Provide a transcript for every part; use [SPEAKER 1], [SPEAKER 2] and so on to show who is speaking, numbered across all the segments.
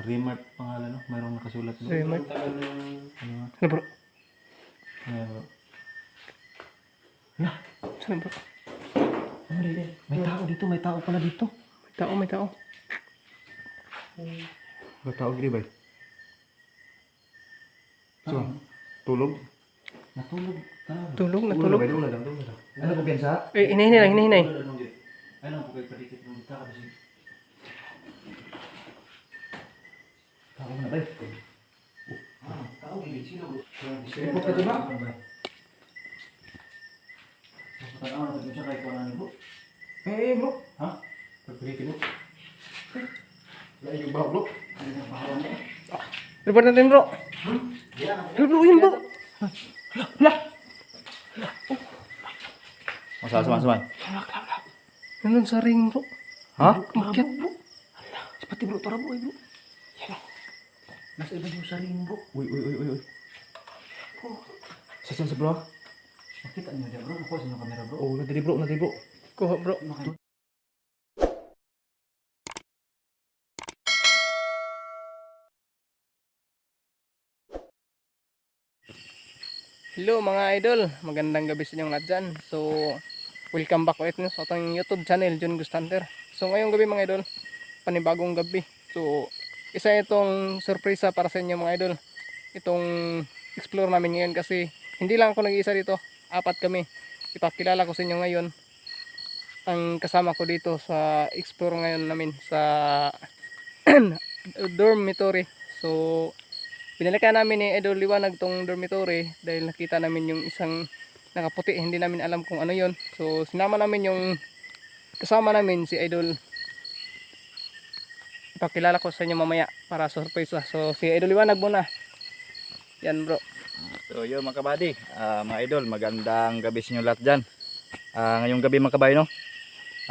[SPEAKER 1] Remart pangalan, no? Mayroong nakasulat doon.
[SPEAKER 2] Remart.
[SPEAKER 1] Ano nga?
[SPEAKER 2] Ano bro?
[SPEAKER 1] Ano bro?
[SPEAKER 2] Saan bro?
[SPEAKER 1] Ano dito? May tao dito, may tao pala dito.
[SPEAKER 2] May tao, may tao.
[SPEAKER 1] May tao gini ba? So, tulog? Natulog. Tao.
[SPEAKER 2] Tulog, natulog.
[SPEAKER 1] Tulog lang, tulog lang. Ano ko piyansa?
[SPEAKER 2] Eh, hinahinay lang, hinahinay.
[SPEAKER 1] Ano ko kay padikit ng dita kasi. Tao na ba? Oh, tao gini sino bro? Sino ka diba? Ano na siya kay kuan bro? Eh, bro. Ha? Pagpilitin mo. Wala yung baho, bro. Ano yung baho mo?
[SPEAKER 2] Report natin bro. Bro, bro, yun bro.
[SPEAKER 1] Masa sama sama.
[SPEAKER 2] Nandun sa ring bro.
[SPEAKER 1] Ha?
[SPEAKER 2] Kumakyat bro.
[SPEAKER 1] Pati bro, tara bro, bro. Nasa iba yung saling bro. Uy, uy, uy, uy, uy. Sa sa bro? Makita niyo dia bro, nakuha sa inyong kamera bro. Oh, natili bro, natili bro.
[SPEAKER 2] Kuha bro. Hello mga idol, magandang gabi sa inyong lahat dyan. So, welcome back ulit sa ating YouTube channel, John Gustanter. So, ngayong gabi mga idol, panibagong gabi. So, isa itong surpresa para sa inyo mga idol. Itong explore namin ngayon kasi hindi lang ako nag-iisa dito, apat kami. Ipakilala ko sa inyo ngayon ang kasama ko dito sa explore ngayon namin sa dormitory. So, pinalikan namin ni Idol Liwanag tong dormitory dahil nakita namin yung isang nakaputi. Hindi namin alam kung ano yon So, sinama namin yung kasama namin si Idol. Ipakilala ko sa inyo mamaya para surprise. ah. So, si Idol Liwanag muna. Yan bro.
[SPEAKER 3] So yun mga kabady, ah, mga idol, magandang gabi sa inyo lahat dyan. Ah, ngayong gabi mga kabady no,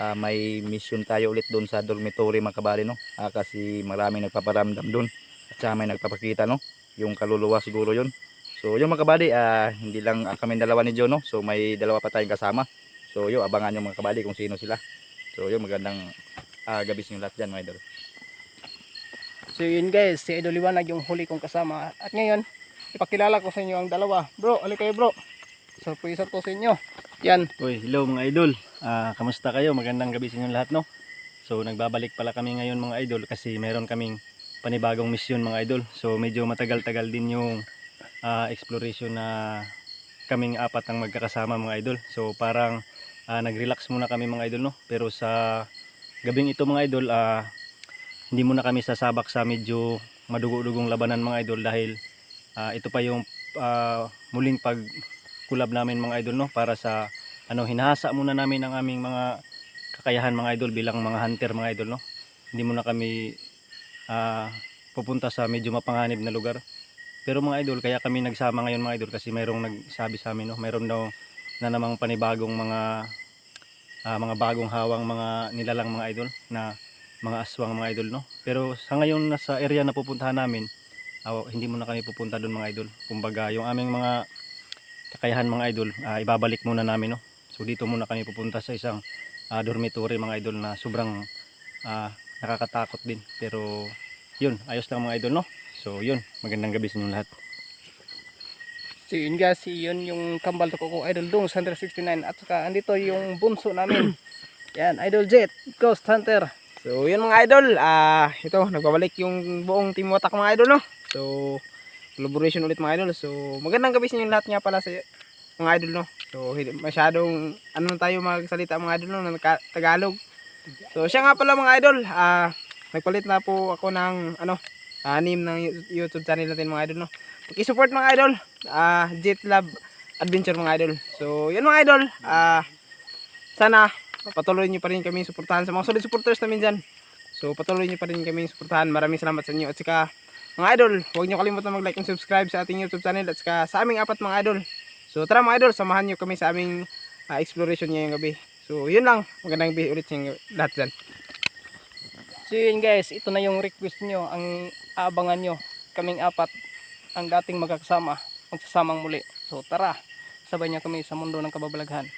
[SPEAKER 3] ah, may mission tayo ulit doon sa dormitory mga kabady no. Ah, kasi marami nagpaparamdam doon at saka may nagpapakita no, yung kaluluwa siguro yun. So yun mga kabady, ah, hindi lang ah, kami dalawa ni John no, so may dalawa pa tayong kasama. So yun, abangan nyo mga kabady kung sino sila. So yun, magandang ah, gabi sa inyo lahat dyan mga idol.
[SPEAKER 2] So yun guys, si Idol Liwanag yung huli kong kasama. At ngayon, ipakilala ko sa inyo ang dalawa. Bro, ali kayo bro. Surprise to sa inyo. Yan.
[SPEAKER 4] Uy, hello mga idol. Ah, kamusta kayo? Magandang gabi sa inyo lahat, no? So, nagbabalik pala kami ngayon mga idol kasi meron kaming panibagong misyon mga idol. So, medyo matagal-tagal din yung ah, exploration na kaming apat ang magkakasama mga idol. So, parang ah, nag-relax muna kami mga idol, no? Pero sa gabing ito mga idol, ah, hindi muna kami sasabak sa medyo madugo-dugong labanan mga idol dahil ah, ito pa yung ah, muling pag kulab namin mga idol no? Para sa ano hinahasa muna namin ang aming mga kakayahan mga idol bilang mga hunter mga idol no? Hindi muna kami ah, pupunta sa medyo mapanganib na lugar. Pero mga idol kaya kami nagsama ngayon mga idol kasi mayroong nagsabi sa amin no? Mayroon daw na namang panibagong mga ah, mga bagong hawang mga nilalang mga idol na mga aswang mga idol no pero sa ngayon nasa area na pupuntahan namin ah, hindi muna kami pupunta doon mga idol kumbaga yung aming mga kakayahan mga idol, ah, ibabalik muna namin no. So dito muna kami pupunta sa isang ah, dormitory mga idol na sobrang ah, nakakatakot din. Pero yun, ayos lang mga idol no. So yun, magandang gabi sa inyo lahat.
[SPEAKER 2] So yun guys, yun yung kambal to ko Idol Dong Hunter 69 at saka andito yung bunso namin. Yan, Idol Jet, Ghost Hunter.
[SPEAKER 5] So, yun mga idol, ah ito, nagbabalik yung buong team watak mga idol, no? So, collaboration ulit mga idol. So, magandang gabi sa inyo lahat nga pala sa mga idol, no? So, masyadong, ano tayo magsalita mga idol, no? Na Tagalog. So, siya nga pala mga idol, ah nagpalit na po ako ng, ano, anim ng YouTube channel natin mga idol, no? Pag-support mga idol, ah Jet Lab Adventure mga idol. So, yun mga idol, ah sana patuloy niyo pa rin kami suportahan sa mga solid supporters namin dyan. So patuloy niyo pa rin kami suportahan. Maraming salamat sa inyo. At saka mga idol, huwag niyo kalimutan mag-like and subscribe sa ating YouTube channel at saka sa aming apat mga idol. So tara mga idol, samahan niyo kami sa aming ah, exploration ngayong gabi. So yun lang, magandang gabi ulit sa inyo lahat dyan.
[SPEAKER 2] So yun guys, ito na yung request nyo, ang aabangan nyo. Kaming apat, ang dating magkakasama, magsasamang muli. So tara, sabay niya kami sa mundo ng kababalaghan.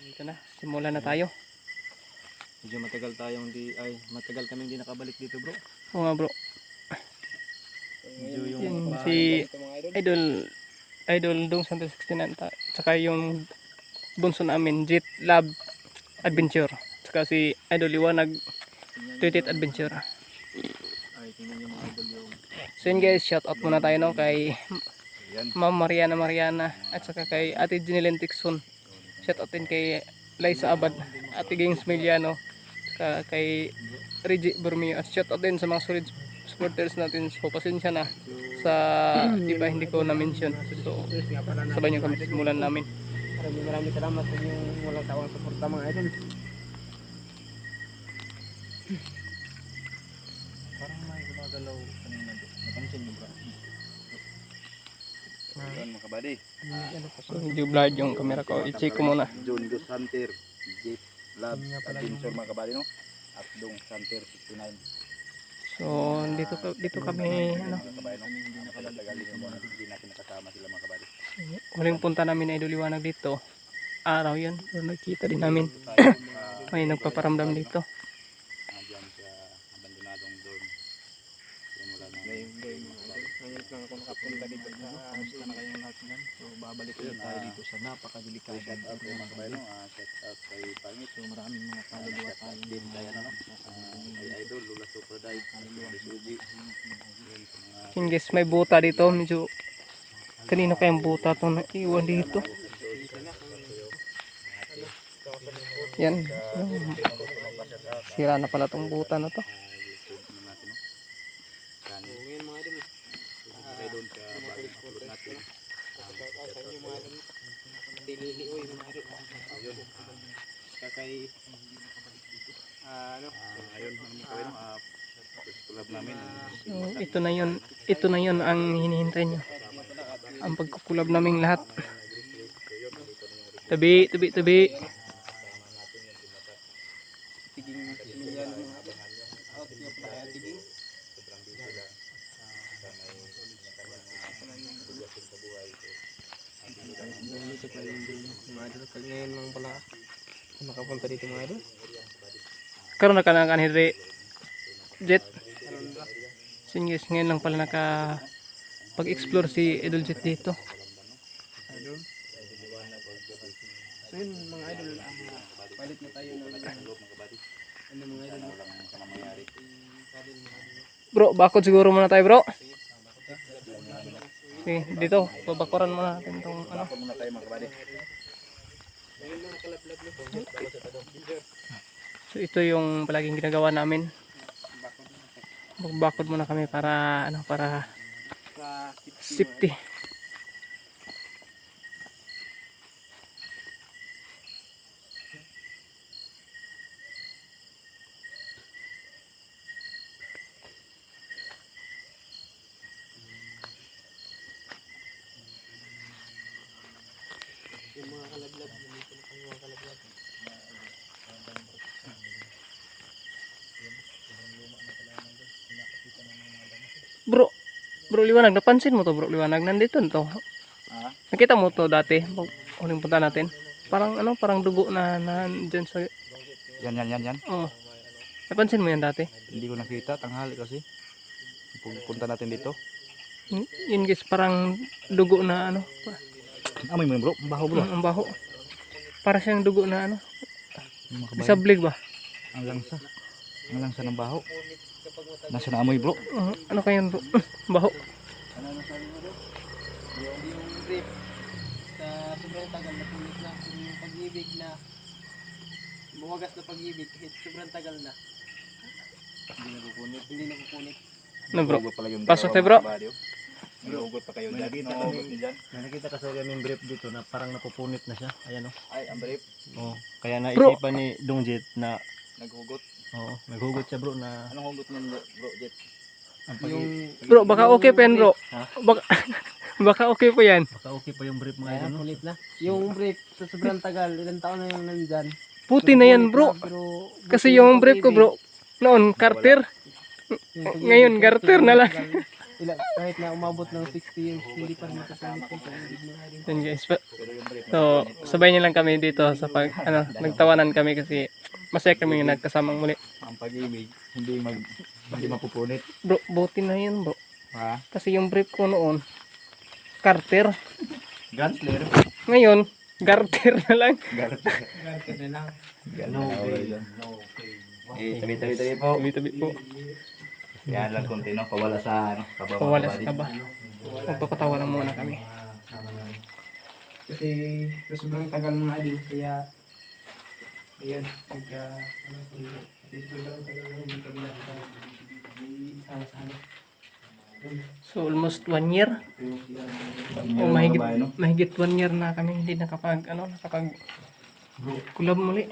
[SPEAKER 2] Dito na, simulan na tayo.
[SPEAKER 4] Medyo matagal tayong di ay matagal kami hindi nakabalik dito, bro.
[SPEAKER 2] Oo nga bro.
[SPEAKER 6] Medyo yung
[SPEAKER 2] Yun,
[SPEAKER 6] bahay
[SPEAKER 2] si
[SPEAKER 5] idol.
[SPEAKER 2] Idol Dong Santos 69 ta- tsaka yung bunso namin Jet Lab Adventure tsaka si Idol Liwanag Tweeted Adventure
[SPEAKER 6] ay tingnan niyo mga idol yung
[SPEAKER 2] so yun guys shout out muna tayo no kay
[SPEAKER 3] Yan.
[SPEAKER 2] Ma'am Mariana Mariana at saka kay Ate Jeneline Tixon shout out din kay Liza Abad Ate Gings Miliano tsaka kay Reggie Bormio. At shout out din sa mga solid supporters natin. So pasensya na sa iba hindi ko na-mention. So sabay nyo kami simulan namin.
[SPEAKER 5] Maraming maraming salamat sa inyong walang tawang suporta mga idol.
[SPEAKER 3] Parang may gumagalaw kanina. Napansin niyo ba? Yan mga kabady.
[SPEAKER 2] so medyo blurred yung camera ko. I-check ko muna.
[SPEAKER 3] John Dos Hunter, Jeep Lab, Adventure mga kabady no? At Dong Hunter 69.
[SPEAKER 2] so dito dito kami ano? huling punta namin ay Liwanag dito. Araw yun pero nakita din namin. May nagpaparamdam dito
[SPEAKER 3] nandiyan sa abandonadong dorm. Yung wala na.
[SPEAKER 5] Ngayon dito sa
[SPEAKER 6] kamusta na kayong lahat yan so babalik ulit tayo dito sa napakadelikado
[SPEAKER 3] kay mga? Ah, Shout out kay Pangit.
[SPEAKER 6] so maraming mga kaluluwa tayo
[SPEAKER 3] Din kaya no? Ah, Kay Idol, Lula Super Dive. Yun
[SPEAKER 2] guys may buta dito medyo kanino kayang buta itong naiwan dito yan sira na pala tong buta na to
[SPEAKER 5] Ngayon mga idol.
[SPEAKER 3] Kaya doon sa bagong upload natin.
[SPEAKER 5] Sa inyo mga idol. Dilili oy mga idol. Kakay ah, ano?
[SPEAKER 3] Ah, ayun, mga kawin, ah, namin.
[SPEAKER 2] So, ito na yun ito na yun ang hinihintay nyo ang pagkukulab naming lahat tabi tabi tabi
[SPEAKER 5] Tiging Emiliano mga idol. Out niyo pala kaya tiging. Dito pala yung dun, mga idol. Kaya Ngayon lang pala ako nakapunta dito mga idol.
[SPEAKER 2] Karon na ka na kanire jet Sin guys, ngayon lang pala naka pag-explore si Idol Jet dito.
[SPEAKER 5] Idol. So yun mga idol, palit na tayo ng ano mga idol.
[SPEAKER 2] Bro, bakod siguro muna tayo bro. Okay, dito, babakuran muna natin tong ano.
[SPEAKER 3] Muna tayo mga kabady.
[SPEAKER 2] So ito yung palaging ginagawa namin. Magbakod muna kami para ano para
[SPEAKER 5] Sa
[SPEAKER 2] safety.
[SPEAKER 5] yung mga kalaglag, dito na kami mga kalaglag.
[SPEAKER 2] Bro, bro liwanag, napansin mo to bro liwanag, nandito to.
[SPEAKER 3] Ah?
[SPEAKER 2] Nakita mo to dati, huling punta natin. Parang ano, parang dugo na nandyan sa,
[SPEAKER 3] Yan, yan, yan, yan.
[SPEAKER 2] oh. Napansin mo yan dati?
[SPEAKER 3] Hindi ko nakita, tanghali kasi. Punta natin dito.
[SPEAKER 2] Yun- Yun guys, parang dugo na ano,
[SPEAKER 3] Amoy mo yun bro, ang baho bro.
[SPEAKER 2] ang baho. Para siyang dugo na ano,
[SPEAKER 3] Mga kabayan.
[SPEAKER 2] sablig ba?
[SPEAKER 3] Ang langsa. Ang langsa ng baho. Nasa na amoy bro.
[SPEAKER 2] Uh, ano kaya yun bro? baho.
[SPEAKER 5] Yung grip, sa sobrang tagal na punit na, yung pag-ibig na, bumagas na pag-ibig, kahit sobrang tagal na,
[SPEAKER 3] Hindi na kukunit.
[SPEAKER 5] hindi na kukunit.
[SPEAKER 2] Ano bro?
[SPEAKER 3] Yung
[SPEAKER 2] Pasok tayo, bro.
[SPEAKER 3] oh. Hugot pa kayo
[SPEAKER 6] May
[SPEAKER 3] dyan.
[SPEAKER 6] nakita
[SPEAKER 3] No,
[SPEAKER 6] kami-
[SPEAKER 3] dyan.
[SPEAKER 6] May nakita kasi kami brief dito na parang napupunit na siya ayan o
[SPEAKER 3] Ay, ang brief.
[SPEAKER 6] oh. kaya naisipan ni Dongjet na
[SPEAKER 3] Naghugot.
[SPEAKER 6] oh, naghugot siya bro na
[SPEAKER 3] Anong hugot bro, bro Jet?
[SPEAKER 5] Yung,
[SPEAKER 2] Bro, baka okay pa yan bro.
[SPEAKER 6] Ha?
[SPEAKER 2] Baka, baka okay pa yan.
[SPEAKER 6] baka okay pa yung brief mga
[SPEAKER 5] kaya
[SPEAKER 6] idol no?
[SPEAKER 5] kulit na. Yung brief, sa sobrang tagal, ilang taon na yung nandyan.
[SPEAKER 2] Puti na yan bro.
[SPEAKER 5] Pero,
[SPEAKER 2] Kasi yung brief ko bro, noon, Carter. Ngayon, garter na lang.
[SPEAKER 5] Ilan, kahit na umabot ng 60 years, hindi pa rin makasamit yung pag-ibig ng idol.
[SPEAKER 2] Yun guys. Pa- So, sabay niyo lang kami dito sa pag, ano, nagtawanan kami kasi masaya kami yung nagkasamang muli.
[SPEAKER 3] Ang pag-ibig, hindi mag hindi mapupunit.
[SPEAKER 2] Bro, buti na yun bro.
[SPEAKER 3] Ha?
[SPEAKER 2] Kasi yung brief ko noon, Carter.
[SPEAKER 3] Gunslinger.
[SPEAKER 2] Ngayon, Garter na lang.
[SPEAKER 5] Ganito na lang.
[SPEAKER 3] No pain, no pain. Eh, tabi-tabi-tabi po.
[SPEAKER 2] Tabi-tabi po.
[SPEAKER 3] Yan lang konti, no? Pawala sa, ano? Kababa,
[SPEAKER 2] Pawala sa kaba. Magpapatawa lang muna kami.
[SPEAKER 5] Kasi sobrang tagal mga idol, kaya ayan, nagka
[SPEAKER 2] So almost one year.
[SPEAKER 3] din.
[SPEAKER 2] O mahigit, mahigit one year na kami hindi nakapag, ano, nakapag kulab muli.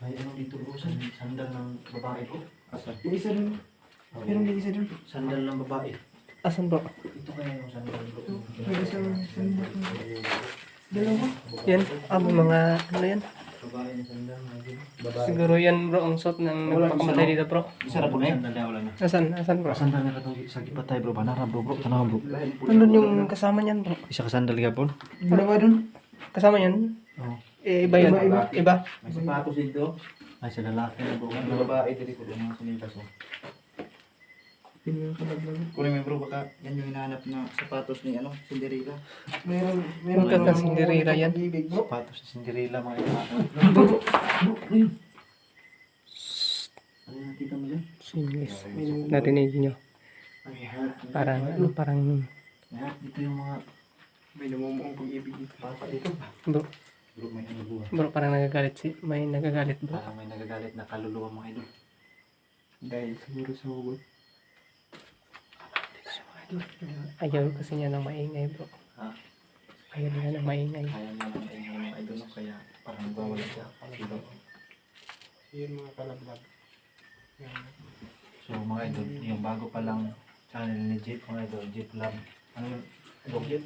[SPEAKER 4] May ano dito bro, sand- sandal ng babae bro.
[SPEAKER 5] Yung isa dun, meron din isa dun.
[SPEAKER 4] Sandal ng babae.
[SPEAKER 2] Asan bro?
[SPEAKER 4] Ito kaya yung sandal bro.
[SPEAKER 5] Sandal. Dalawa.
[SPEAKER 2] Yan, ah, mga, ano yan?
[SPEAKER 4] Babae ng sandal mga idol. Babae.
[SPEAKER 2] Siguro yan bro, ang suot ng nagpakamatay dito bro.
[SPEAKER 3] Isa na po na
[SPEAKER 4] na wala na.
[SPEAKER 2] Asan, asan bro?
[SPEAKER 4] Sandal na katong sa gipatay bro. Banara bro bro. Tanaw bro.
[SPEAKER 2] Nandun yung kasama niyan bro.
[SPEAKER 4] Isa ka sandal ka po.
[SPEAKER 5] Dalawa dun.
[SPEAKER 2] Kasama yan?
[SPEAKER 4] Oo.
[SPEAKER 2] Eh, iba yun.
[SPEAKER 5] Iba,
[SPEAKER 2] Iba.
[SPEAKER 3] May sapatos dito.
[SPEAKER 4] Ay sa lalaki na bro.
[SPEAKER 3] Ang babae dito ko mga sinilas oh. Kunin mo yung bro, baka yan yung hinahanap na sapatos ni ano, Cinderella.
[SPEAKER 5] Meron, meron.
[SPEAKER 2] Huwag kang Cinderella yan.
[SPEAKER 5] Bro.
[SPEAKER 4] Sapatos sa Cinderella mga idol. Ano yung nakita mo dyan?
[SPEAKER 2] Singles. Narinig nyo. Parang, ano, parang,
[SPEAKER 4] Lahat dito yung mga
[SPEAKER 5] May namumuong pag-ibig dito.
[SPEAKER 4] bata dito.
[SPEAKER 2] bro,
[SPEAKER 4] Bro may ano bro,
[SPEAKER 2] parang nagagalit si, may nagagalit bro.
[SPEAKER 4] Parang may nagagalit na kaluluwa mga idol.
[SPEAKER 5] Dahil siguro sa hugot.
[SPEAKER 2] Ayaw kasi niya ng maingay bro.
[SPEAKER 4] Ha?
[SPEAKER 2] Ayaw niya ng maingay.
[SPEAKER 4] Kaya naman ay mga idol kaya parang nagwawala siya. Dito.
[SPEAKER 5] Yun mga kalablab.
[SPEAKER 4] So mga idol, yung bago pa lang channel ni Jeep mga idol, Jeep Lab. Ano yung Bro, Jeep?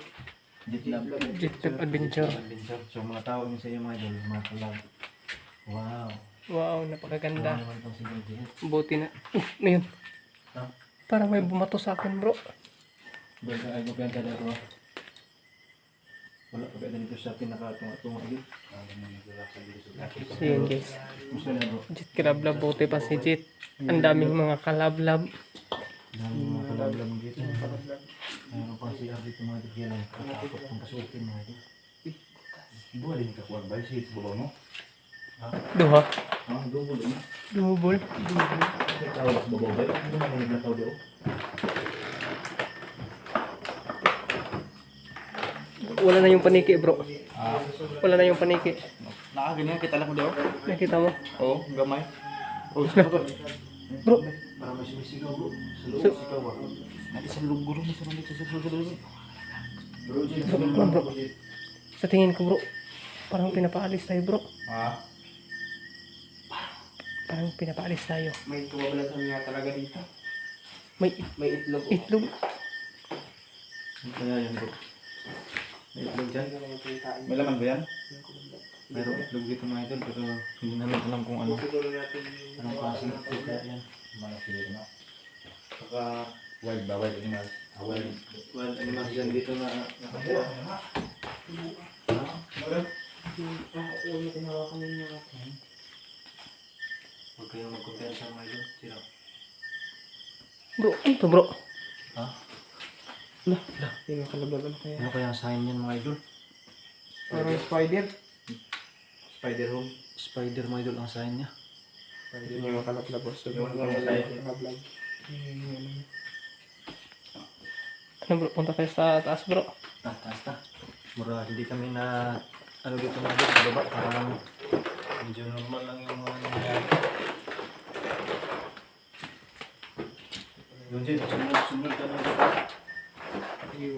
[SPEAKER 4] Jeep Lab.
[SPEAKER 2] Jet Trip Adventure.
[SPEAKER 4] Adventure. So mga tawag niyo sa iyo mga idol, mga kalab. Wow.
[SPEAKER 2] Wow,
[SPEAKER 4] Ganda.
[SPEAKER 2] napakaganda.
[SPEAKER 4] Jeep.
[SPEAKER 2] Buti na. Uh, ano yun?
[SPEAKER 4] Ha?
[SPEAKER 2] Parang may bumato sa akin bro.
[SPEAKER 4] Ganda ay maganda na ito. Wala pa ganda dito sa pinakatunga-tunga dito.
[SPEAKER 2] So yun guys. Jet Kalablab, buti pa si Jet. Ang daming mga kalablab.
[SPEAKER 4] Dami mga kalablam dito. Mayroon pang CR dito mga dito lang. Katakot kung kasukin mga dito. Buha din ka kuwag ba? Sa bulo mo?
[SPEAKER 2] Duha.
[SPEAKER 4] Ah, double mo.
[SPEAKER 2] Double.
[SPEAKER 4] Tawag babaw ba? Ano man yung naglakaw di oh?
[SPEAKER 2] Wala na yung paniki bro.
[SPEAKER 3] Ah,
[SPEAKER 2] Wala na yung paniki.
[SPEAKER 3] nakaganyan kita lang ko daw.
[SPEAKER 2] Nakita mo?
[SPEAKER 3] Oo, gamay.
[SPEAKER 4] Oh, babaw.
[SPEAKER 2] Bro,
[SPEAKER 4] Para may sumisigaw bro. Sa loob
[SPEAKER 2] So-
[SPEAKER 4] sigaw ah.
[SPEAKER 3] Nanti sa loob ni sa nandito sa susunod.
[SPEAKER 4] Bro,
[SPEAKER 2] Bro, bro, bro. sa tingin ko bro, parang pinapaalis tayo bro.
[SPEAKER 3] Ah,
[SPEAKER 2] Parang pinapaalis tayo.
[SPEAKER 5] May tuwabalatan nga talaga dito.
[SPEAKER 2] May
[SPEAKER 5] May itlog.
[SPEAKER 2] itlog.
[SPEAKER 4] Ano kaya yan bro? May itlog dyan?
[SPEAKER 3] may laman ba yan?
[SPEAKER 4] Mayroong itlog dito mga idol pero hindi namin alam kung ano. Anong klaseng itlog kaya yan.
[SPEAKER 3] Mga na. Saka wild ba, wild animals. Ah, wild.
[SPEAKER 4] Well, animals dyan dito na nakakuha.
[SPEAKER 5] Huwag natin hawakan yung mga
[SPEAKER 4] Huwag kayong mag-compare sa mga idol. Sino?
[SPEAKER 2] Bro, ano to bro?
[SPEAKER 5] Yung mga kalablab. Ano kaya?
[SPEAKER 4] Ano kaya ang sign yan mga idol?
[SPEAKER 5] Parang spider.
[SPEAKER 3] Spider home.
[SPEAKER 4] Spider mga idol ang sign niya.
[SPEAKER 5] Yung mga kalablab. So, yung mga kalablab.
[SPEAKER 2] Ano bro, punta tayo sa taas bro.
[SPEAKER 4] Ah, taas na. Mura, hindi kami na ano dito mga idol sa baba. Parang medyo normal lang yung mga nangyayari. Yun dyan, sunod, sunod ka na.
[SPEAKER 2] Ang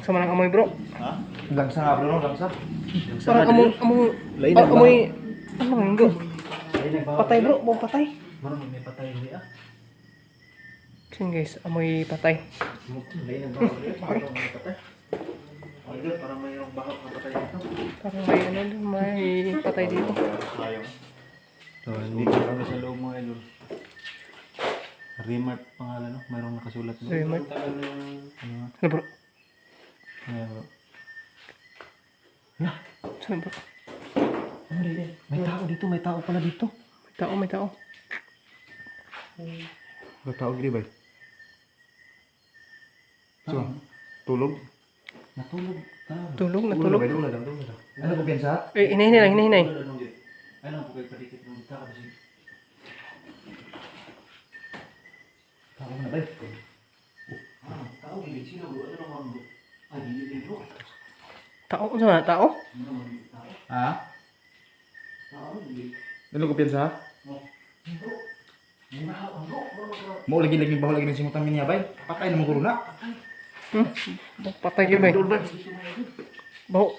[SPEAKER 2] sama ng amoy bro.
[SPEAKER 3] Ha? Langsa nga bro, no? langsa.
[SPEAKER 2] Parang amoy, amoy,
[SPEAKER 4] Lain
[SPEAKER 2] ah, amoy, ano nga bro?
[SPEAKER 4] Patay.
[SPEAKER 2] Bro, buong patay.
[SPEAKER 4] Marunong may patay hindi ah.
[SPEAKER 2] So yun guys, amoy patay.
[SPEAKER 4] Lain ang may patay. Mga idol, parang mayroong bahak na patay dito.
[SPEAKER 2] Parang may ano, may patay dito.
[SPEAKER 3] Sayang.
[SPEAKER 4] So, dito kami sa loob mga idol. Remark pangalan no? Mayroong nakasulat doon.
[SPEAKER 2] Remark.
[SPEAKER 4] Ano nga?
[SPEAKER 2] Ano bro?
[SPEAKER 4] Ayan, bro.
[SPEAKER 2] Saan bro?
[SPEAKER 4] Ano rin? May tao dito, may tao pala dito.
[SPEAKER 2] May tao, may tao.
[SPEAKER 4] May tao gini ba? So, tulog? Natulog. Tao.
[SPEAKER 2] Tulog, natulog.
[SPEAKER 4] Tulog tulog na daw. Ano ko piyansa?
[SPEAKER 2] Eh, hinahinay lang, hinahinay.
[SPEAKER 4] Ano po kayo padikit ng dita ka kasi. Tao na ba? Ah, tao gini sino bro? Ano naman bro? Ay, hindi bro.
[SPEAKER 2] Tao, saan na? Tao?
[SPEAKER 4] Ha? Ano ko piyansa? Mo lagi lagi bawa lagi ng simutang niya bay. Patay na mo corona.
[SPEAKER 2] Hmm? Patay kayo ba? Baho.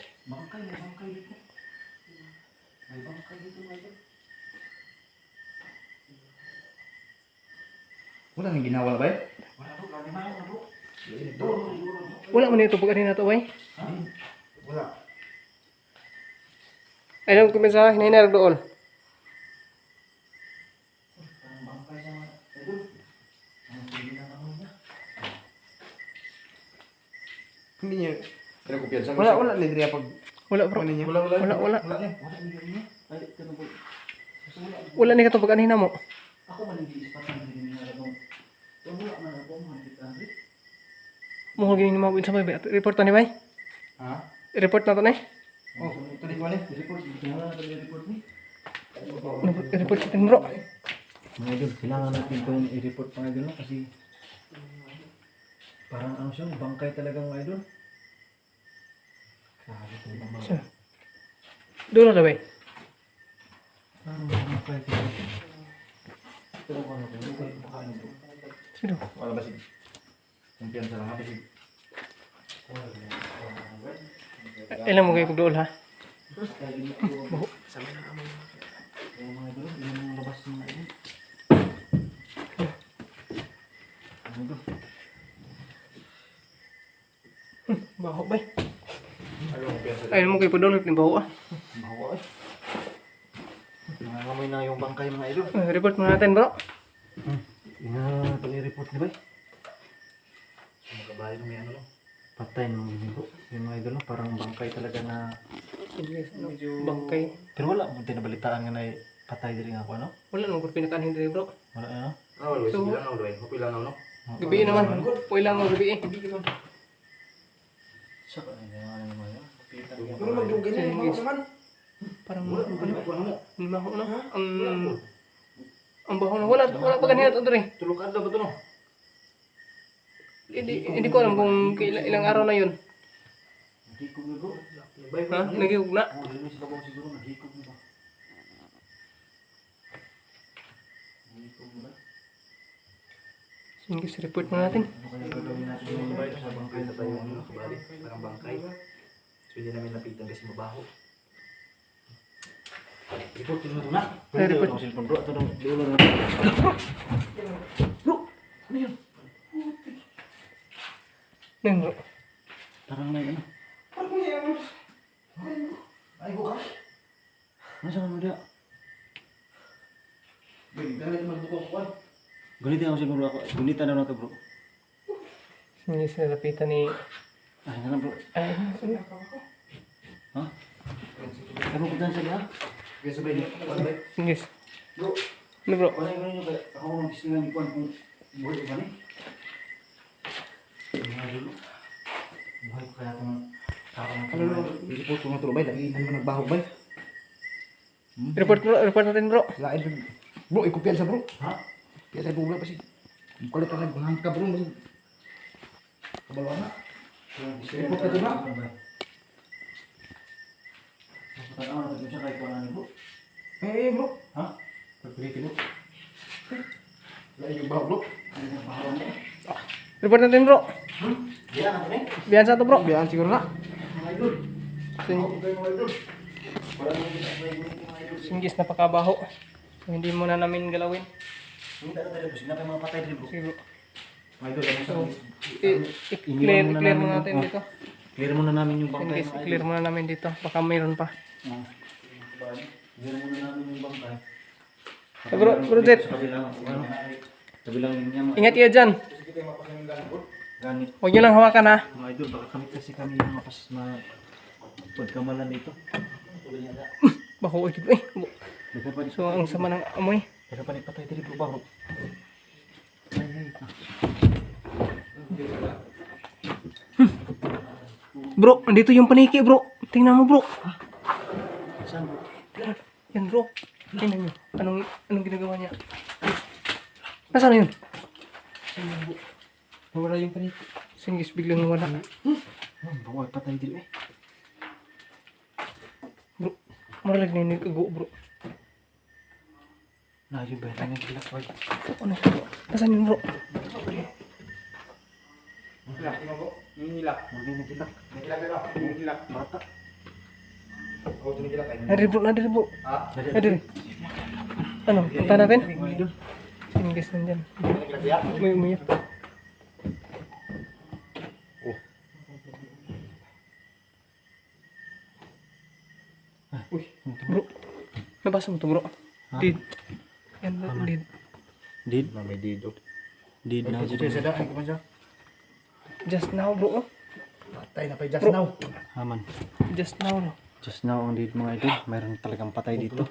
[SPEAKER 4] Wala nang ginawa bay.
[SPEAKER 2] Wala man ito pag na to, bay.
[SPEAKER 4] Wala.
[SPEAKER 2] Ay, nang kumensa, hinahinay lang doon.
[SPEAKER 5] Hindi niya.
[SPEAKER 4] Ano ko piyansa?
[SPEAKER 5] Wala, wala. Hindi niya pag...
[SPEAKER 2] Wala bro.
[SPEAKER 4] Wala wala.
[SPEAKER 2] Wala, wala.
[SPEAKER 4] Wala
[SPEAKER 2] ni ka to pag mo.
[SPEAKER 4] Ako man hindi ispatan din niya lang. Wala man ako man kita.
[SPEAKER 2] Mo gini ni mabin sa bay. Report na ni bay.
[SPEAKER 4] Ha?
[SPEAKER 2] Report na to ni.
[SPEAKER 4] Oh, ito di ko ni. Report. Kailangan natin i-report ni.
[SPEAKER 2] Report natin bro.
[SPEAKER 4] Mga idol, kailangan natin itong i-report mga idol kasi parang ano siya, bangkay talaga mga idol. Grabe itong mga
[SPEAKER 2] Saan? Doon na bay.
[SPEAKER 4] Parang bangkay talaga. Pero kung ano, kung ano, baka ano bro.
[SPEAKER 2] Sino?
[SPEAKER 4] Wala ba si? Kumpiyansa lang ha, kasi.
[SPEAKER 2] Ilan mo kayo doon ha?
[SPEAKER 4] Yung mga idol, yun yung labas ng mga idol. Ano idol?
[SPEAKER 2] Baho
[SPEAKER 4] lang.
[SPEAKER 2] Ayun mo kayo doon ni baho ah.
[SPEAKER 4] Bawa eh. Nangangamoy na yung bangkay mga idol.
[SPEAKER 2] Report mo natin bro.
[SPEAKER 4] Ina, pag i-report ni ba? Mga kabayo may ano lang. Patay ng mga bro. Yung mga idol, no? parang bangkay talaga na...
[SPEAKER 2] Bangkay.
[SPEAKER 4] Pero wala mo tinabalitaan nga na patay din ako, ano?
[SPEAKER 2] Wala nang pinakaan hindi rin bro.
[SPEAKER 4] Wala ano?
[SPEAKER 3] Ah, wala.
[SPEAKER 2] So-
[SPEAKER 3] Sige lang, wala. Hopi lang, ano?
[SPEAKER 2] Gabi naman. Puy lang ang gabi eh.
[SPEAKER 4] Saka, hindi nga ano naman yun.
[SPEAKER 5] Pero magdugay na.
[SPEAKER 2] Sige,
[SPEAKER 5] Mga
[SPEAKER 2] guys.
[SPEAKER 5] naman.
[SPEAKER 2] Parang ano? Ang baho na. Ang... Ang baho na. Wala, wala pa ganyan ito
[SPEAKER 3] ba ito, no?
[SPEAKER 2] Hindi, hindi ko alam kung ilang araw na yun.
[SPEAKER 4] Nagikog na bro.
[SPEAKER 2] Ha? Na.
[SPEAKER 4] Oo, yung siguro, na ba? Nagikog na ba?
[SPEAKER 2] Sige, guys, report mo natin.
[SPEAKER 4] Ano bangkay na tayo? Ano?
[SPEAKER 3] Parang bangkay. So, hindi namin napitan kasi mabaho.
[SPEAKER 4] Report na ito na.
[SPEAKER 2] Ay, report.
[SPEAKER 4] Ang cellphone bro. Ito di ulo na.
[SPEAKER 2] Nang bro.
[SPEAKER 4] Parang may ano. Ay, buka. Nasa ka mo dia?
[SPEAKER 3] Ganit magbuko ko.
[SPEAKER 4] Gunitin ako siguro ako. Gunitan na ito bro.
[SPEAKER 2] Sige, sinalapitan ni...
[SPEAKER 4] Ay, nga bro.
[SPEAKER 2] Ay, ano?
[SPEAKER 4] Ha? Ano ko dyan siya ha?
[SPEAKER 3] Kaya sabay niyo. Sabay.
[SPEAKER 2] Sige, guys.
[SPEAKER 4] Bro,
[SPEAKER 2] Ano bro?
[SPEAKER 4] wala yung ganyan kaya ako nang pistingan ni Kwan kung buhay ko ba ni? Dulo. Buhay ko kaya na
[SPEAKER 3] Ano naman? I-report ko nga ito, bay. Lagi naman nagbaho, bay.
[SPEAKER 2] Report bro, report natin bro.
[SPEAKER 3] Lain rin. Bro, ikupian sa bro.
[SPEAKER 4] Ha?
[SPEAKER 3] Kaya tayo bugla pa si. Ang kulit pa tayo, bangangka bro. Masig. Kabalwa na.
[SPEAKER 4] Report ka doon na? Tanaw na ito siya kahit wala ni bro.
[SPEAKER 3] Eh, bro.
[SPEAKER 4] Ha? Pagpiliti bro.
[SPEAKER 3] Lain yung baho, bro.
[SPEAKER 4] Ano yung pahawan mo?
[SPEAKER 2] Report natin bro.
[SPEAKER 4] Yan ako ni.
[SPEAKER 2] Biyan sa to bro.
[SPEAKER 5] Biyaan siguro na.
[SPEAKER 4] Mga idol.
[SPEAKER 2] Sige,
[SPEAKER 4] Ako kayo mga idol. Wala nang kita sa mga idol.
[SPEAKER 2] sige guys, napakabaho. So, hindi muna namin galawin.
[SPEAKER 4] Hindi na tayo bro. Sinabi mga patay din bro.
[SPEAKER 2] Sige bro.
[SPEAKER 4] Mga idol, ano
[SPEAKER 2] I- I-clear, i-clear
[SPEAKER 4] namin
[SPEAKER 2] muna natin dito.
[SPEAKER 4] Clear muna namin yung bangkay
[SPEAKER 2] guys,
[SPEAKER 4] mga
[SPEAKER 2] i-clear muna namin dito. Baka mayroon pa.
[SPEAKER 4] Clear muna namin yung bangkay.
[SPEAKER 2] Eh, bro, bro Jet. Ingat kayo dyan. Huwag nyo lang hawakan ha.
[SPEAKER 4] Mga idol, baka kami kasi kami yung mapas na pagkamalan dito.
[SPEAKER 2] Baho ay eh. So ang sama ng amoy.
[SPEAKER 4] Dagan pa ni patay diri bro ba bro. Ay ay.
[SPEAKER 2] Bro, andito yung paniki bro. Tingnan mo bro.
[SPEAKER 4] Saan bro?
[SPEAKER 2] Yan bro. Tingnan nyo. Anong, anong ginagawa niya? Nasaan na yun?
[SPEAKER 4] Nawala yung paniki.
[SPEAKER 2] Singgis biglang nawala.
[SPEAKER 4] Oh, bawal patay diri eh.
[SPEAKER 2] Bro, maralag na yung nagkago bro.
[SPEAKER 4] Na yung ba nang gilak ba?
[SPEAKER 2] Ano yun bro? Nasaan yun bro?
[SPEAKER 5] Hilak, tingnan ko. Yung hilak.
[SPEAKER 4] Muli na gilak.
[SPEAKER 5] Yung hilak ito. Yung hilak.
[SPEAKER 4] Bata.
[SPEAKER 5] Oh, ito yung hilak ay.
[SPEAKER 2] Nadiri bro, nadiri bro.
[SPEAKER 5] Ha?
[SPEAKER 2] Nadiri. Ano, punta natin?
[SPEAKER 4] Mga idol.
[SPEAKER 2] Singgis nandyan.
[SPEAKER 5] Yung hilak ya?
[SPEAKER 2] May umiyak. Uy, bro. Nabasa mo to bro?
[SPEAKER 4] Ha?
[SPEAKER 2] Did. Yan bro, did.
[SPEAKER 6] Did,
[SPEAKER 3] Na may dido.
[SPEAKER 6] did na
[SPEAKER 4] Sige,
[SPEAKER 6] did.
[SPEAKER 4] ay kuman siya.
[SPEAKER 2] Just now bro. oh.
[SPEAKER 4] Patay na pa just
[SPEAKER 2] Bro.
[SPEAKER 4] now.
[SPEAKER 6] Haman.
[SPEAKER 2] Just now. no?
[SPEAKER 6] Just now ang did mga idol. Mayroon talagang patay dito.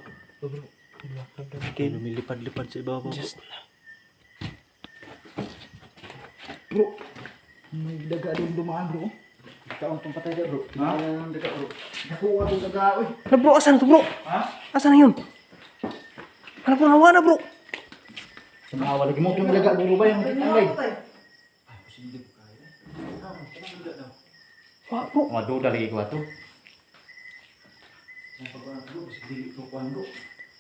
[SPEAKER 6] Okay, lumilipad-lipad sa ibabaw.
[SPEAKER 2] Just now.
[SPEAKER 4] Bro. May daga din dumaan bro. Ikaw ang patay dyan bro. Ha? Ang daga bro. Nakuha itong daga oy.
[SPEAKER 2] Bro, asan to bro?
[SPEAKER 4] Ha?
[SPEAKER 2] Asan na yun? Ano bro, nawa na bro?
[SPEAKER 4] Sumawa lagi mo itong daga bro ba yung tangay.
[SPEAKER 2] Wah bro.
[SPEAKER 3] Maduda lagi ko ato.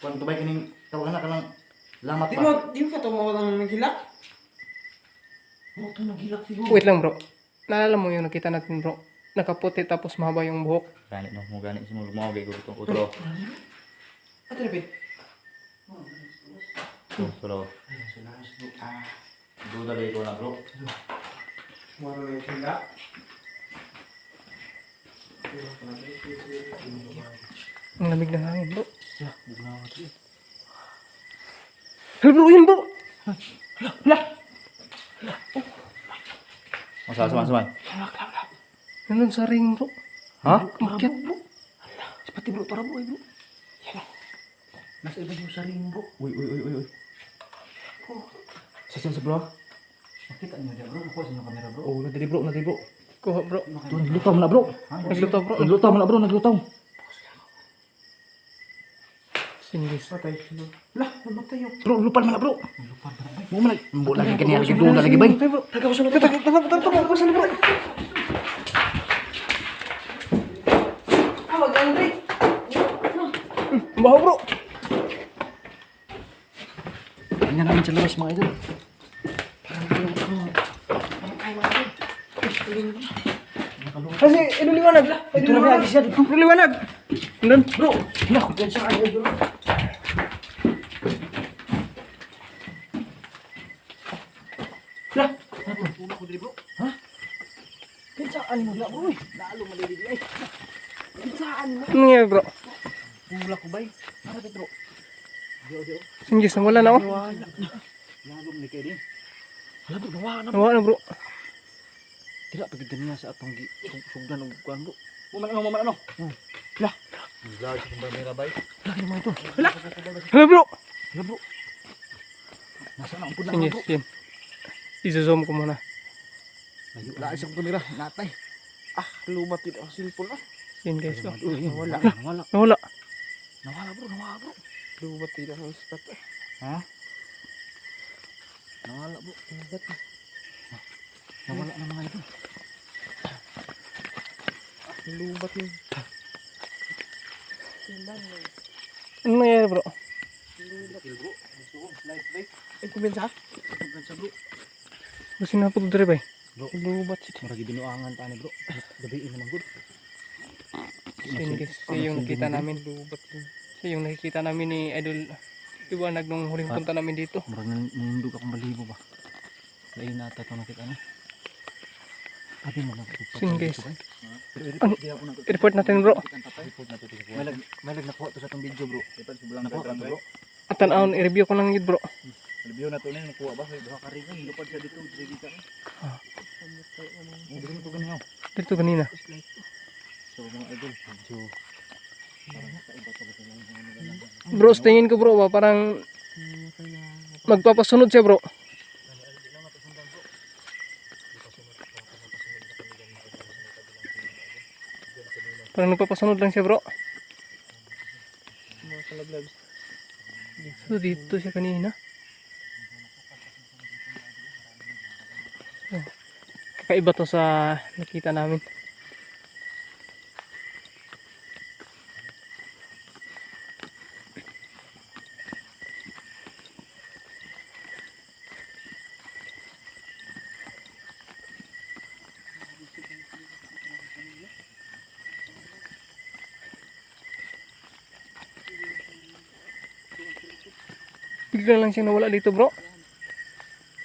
[SPEAKER 4] Kuan to ba kining tawagan na ka ng lamat
[SPEAKER 5] Di
[SPEAKER 4] ba?
[SPEAKER 5] mo, di mo ka tumawag ng hilak?
[SPEAKER 4] Mo to nagilak siguro.
[SPEAKER 2] Wait lang bro. Naalala mo yung nakita natin bro? Nakaputi tapos mahaba yung buhok.
[SPEAKER 3] Gani no, mo gani sa mga gay ko itong utro.
[SPEAKER 5] Ate Rapid.
[SPEAKER 3] So, so, duda lagi ko na bro.
[SPEAKER 5] Maro na yung hilak.
[SPEAKER 2] Ang lamig ng hangin bro. Hello bro, yun bro.
[SPEAKER 3] Masa sama sama.
[SPEAKER 2] Nandun sa ring bro.
[SPEAKER 3] Ha?
[SPEAKER 2] Umakyat bro.
[SPEAKER 4] Pati bro, para bro, bro. Nasa iba yung saring bro.
[SPEAKER 3] Uy, uy, uy, uy, uy.
[SPEAKER 4] Sisan sa bro. Nakita niyo dyan bro, nakuha sa inyo kamera bro.
[SPEAKER 3] Oh, nadiri bro, nadiri bro.
[SPEAKER 2] Kuha bro.
[SPEAKER 3] Tuh, naglutaw mo na bro.
[SPEAKER 2] Nagluto bro.
[SPEAKER 3] Naglutaw mo na bro, naglutaw.
[SPEAKER 2] Singgis.
[SPEAKER 4] Patay. Lah, namatay yung.
[SPEAKER 3] Bro, lupan mo na bro. Mo man mo lagi kaniya lagi duda lagi bay.
[SPEAKER 2] Bro, taga ko sunod. Taga, taga, taga, taga, taga, taga, bro.
[SPEAKER 5] Ah, wag ang break.
[SPEAKER 2] Baho bro.
[SPEAKER 4] Kanya namin sa labas mga idol.
[SPEAKER 2] Kasi ito liwanag. Ito
[SPEAKER 4] na lagi siya,
[SPEAKER 2] Ito liwanag. Nandun.
[SPEAKER 4] Bro, naku, dyan siya kayo bro. Lah, ano? Ko dili bro. Ha? Mo na bro. Lalo malilili ay. Kinsaan mo.
[SPEAKER 2] Ano nangyari bro?
[SPEAKER 4] Pula ko bay. Ano ba bro?
[SPEAKER 2] Singgis, nawala na oh.
[SPEAKER 4] Wala bro, nawa na.
[SPEAKER 2] Bro.
[SPEAKER 4] Tira pagid niya sa atong gi sugdan og kuan bro.
[SPEAKER 3] Mo man ano, mo man ano.
[SPEAKER 4] Lah,
[SPEAKER 3] Vlog sa kamera bay.
[SPEAKER 4] lagi naman ito.
[SPEAKER 2] Hello bro.
[SPEAKER 4] Wala bro. Nasa na ang
[SPEAKER 2] Singgis,
[SPEAKER 4] bro.
[SPEAKER 2] yun. Izo-zoom ko muna.
[SPEAKER 4] Layo na isang kamera, natay.
[SPEAKER 5] Ah, lumat yun ang cellphone ah.
[SPEAKER 2] Oh.
[SPEAKER 4] Uy, nawala. Nawala.
[SPEAKER 2] Nawala.
[SPEAKER 4] Nawala bro, nawala bro.
[SPEAKER 5] Lumat yun ang spot ah.
[SPEAKER 4] Ha? Nawala bro. Nawala na. Nawala na mga ito.
[SPEAKER 5] Lumat yun.
[SPEAKER 2] Ano nangyari bro?
[SPEAKER 5] Ay, kumensa?
[SPEAKER 2] Kasi napag dre ba eh?
[SPEAKER 4] Lubat siya. Maragi binuangan ni bro. Gabi naman.
[SPEAKER 2] Singgis. Siya yung nakita namin. Siya yung nakikita namin ni Idol Iwanag nung huling punta namin dito.
[SPEAKER 4] Marag nandug akong balibo ba. Lain na ito nakita na. Abi mo na.
[SPEAKER 2] Singgis. Ano? I-report natin bro.
[SPEAKER 4] May lag may lag nakuha to sa tong video bro. Nakuha ka bro.
[SPEAKER 2] At tanawon, i-review ko lang yun bro.
[SPEAKER 3] Review na to ni nakuha ba kay duha ka rin lupad siya dito sige ka.
[SPEAKER 2] Ah.
[SPEAKER 3] Mo dili mo to ganyo.
[SPEAKER 2] Dito kanina.
[SPEAKER 3] So mga idol, medyo
[SPEAKER 2] Bro, tingin ko bro, ba, parang magpapasunod siya bro. Parang nagpapasunod lang siya bro. So dito siya kanina. Oh, kakaiba to sa nakita namin. Bigla lang siya nawala dito bro.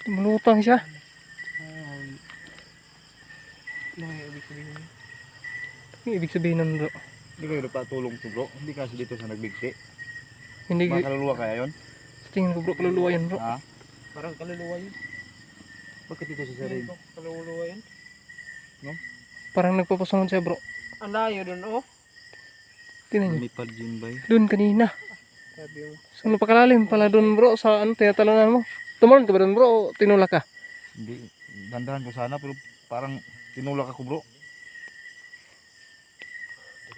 [SPEAKER 2] Lumutang siya.
[SPEAKER 5] Ano yung ibig sabihin?
[SPEAKER 2] Nun bro?
[SPEAKER 3] Hindi kayo nagpatulong to bro. Hindi kasi dito sa nagbigti.
[SPEAKER 2] Hindi
[SPEAKER 3] Mga kaluluwa kaya yun?
[SPEAKER 2] sa tingin ko bro, kaluluwa yan bro.
[SPEAKER 3] Ha?
[SPEAKER 5] Parang kaluluwa yun.
[SPEAKER 3] Bakit dito sa sarin?
[SPEAKER 5] Kaluluwa yun.
[SPEAKER 2] Parang nagpapasunod siya bro.
[SPEAKER 5] Ang layo dun oh.
[SPEAKER 2] Tingnan niyo.
[SPEAKER 3] Lumipad yun ba
[SPEAKER 2] Doon kanina.
[SPEAKER 5] Sabi yung
[SPEAKER 2] So napakalalim pala doon bro sa ano tinatalunan mo. Tumalon ka ba doon bro o tinulak ka?
[SPEAKER 3] Hindi. Dandahan ko sana pero parang tinulak ako bro.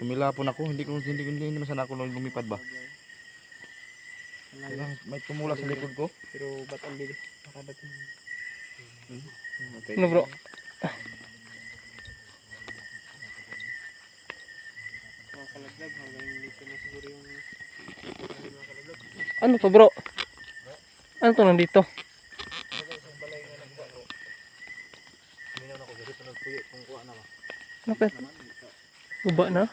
[SPEAKER 3] Tumilapon ako. Hindi ko hindi, hindi, hindi naman sana ako lumipad ba? may tumulak sa likod ko.
[SPEAKER 5] Pero ba't ang bilis? Baka ba't yung...
[SPEAKER 2] Ano bro?
[SPEAKER 5] Mga kalaglag hanggang dito na siguro yung... Mga kalaglag.
[SPEAKER 2] Ano to bro? Ano to nandito? Ano ka? Guba na?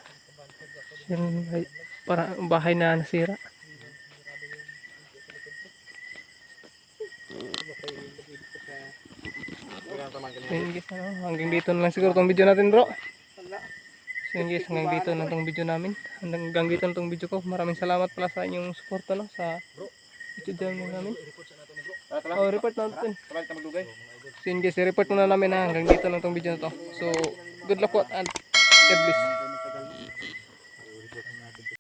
[SPEAKER 2] Ay para bahay na nasira. Ano, hanggang dito na lang siguro tong video natin bro. So yun guys, hanggang dito na tong video namin. Hanggang dito na tong video ko. Maraming salamat pala sa inyong suporta no, sa YouTube channel namin. Oh, report natin. So yun guys, i-report muna namin na hanggang dito na tong video na to. So, good luck po and God bless.